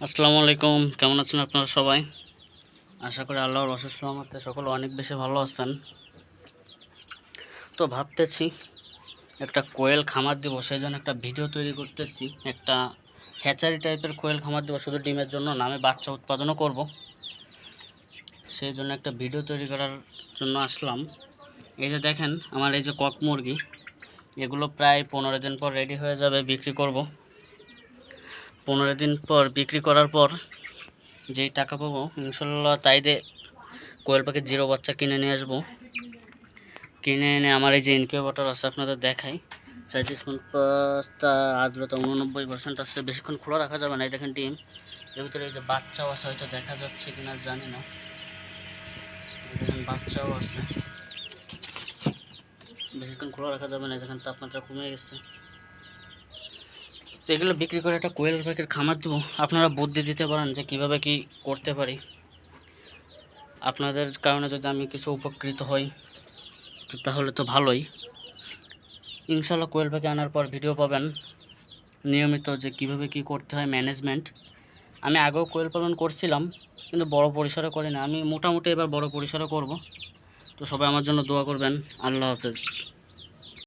আসসালামু আলাইকুম। কেমন আছেন আপনারা সবাই? আশা করি আল্লাহর অশেষ রহমতে সকলে অনেক বেশি ভালো আছেন। তো ভাবতেছি একটা কোয়েল খামার দিব, সেই জন্য একটা ভিডিও তৈরি করতেছি। একটা হ্যাচারি টাইপের কোয়েল খামার দিব, শুধু ডিমের জন্য নামে বাচ্চা উৎপাদনও করব। সেই জন্য একটা ভিডিও তৈরি করার জন্য আসলাম। এই যে দেখেন, আমার এই যে কক মুরগি, এগুলো প্রায় পনেরো দিন পর রেডি হয়ে যাবে, বিক্রি করব। পনেরো দিন পর বিক্রি করার পর যেই টাকা পাবো, ইনশাল্লাহ তাই দিয়ে কোয়েল পাখির জিরো বাচ্চা কিনে নিয়ে আসব। কিনে এনে আমার এই যে ইনকিউবেটর আছে, আপনাদের দেখাই। সাঁত্রিশ পঞ্চাশটা আর্দ্রতা উননব্বই পার্সেন্ট আছে, বেশিক্ষণ খোলা রাখা যাবে না, এই দেখেন ডিম। এর ভিতরে এই যে বাচ্চাও আছে, হয়তো দেখা যাচ্ছে কিনা জানি না। দেখেন বাচ্চাও আছে। বেশিক্ষণ খোলা রাখা যাবে না দেখেন তাপমাত্রা কমে গেছে। তো এগুলো বিক্রি করে একটা কোয়েল পাখির খামার দেবো। আপনারা বুদ্ধি দিতে পারেন যে কীভাবে কি করতে পারি। আপনাদের কারণে যদি আমি কিছু উপকৃত হই, তো তাহলে তো ভালোই। ইনশাল্লাহ কোয়েল পাখি আনার পর ভিডিও পাবেন। নিয়মিত যে কীভাবে কি করতে হয় ম্যানেজমেন্ট আমি আগেও কোয়েল পালন করছিলাম, কিন্তু বড় পরিসরে করি না আমি মোটামুটি এবার বড় পরিসরে করব। তো সবাই আমার জন্য দোয়া করবেন। আল্লাহ হাফেজ।